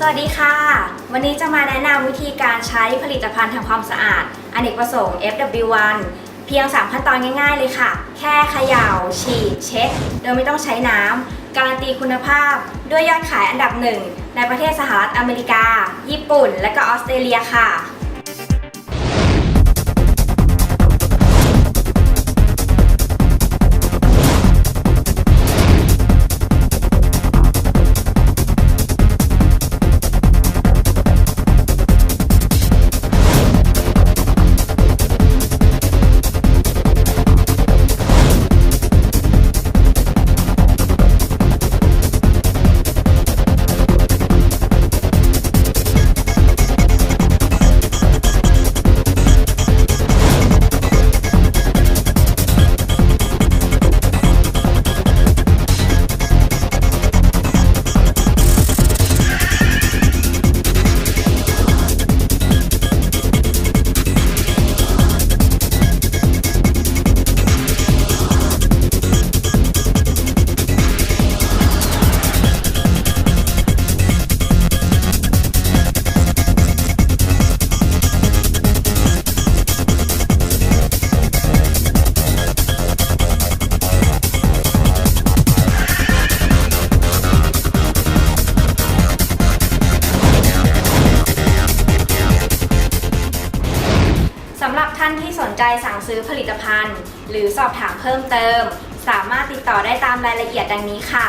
สวัสดีค่ะ วันนี้จะมาแนะนำวิธีการใช้ผลิตภัณฑ์ทำความสะอาดอเนกประสงค์ FW1 เพียง 3 ขั้นตอนง่าย ๆ เลยค่ะ แค่เขย่า ฉีด เช็ด โดยไม่ต้องใช้น้ำ การันตีคุณภาพ ด้วยยอดขายอันดับหนึ่งในประเทศสหรัฐอเมริกา ญี่ปุ่น และก็ออสเตรเลียค่ะ ท่านที่สนใจสั่งซื้อผลิตภัณฑ์ หรือสอบถามเพิ่มเติม สามารถติดต่อได้ตามรายละเอียดดังนี้ค่ะ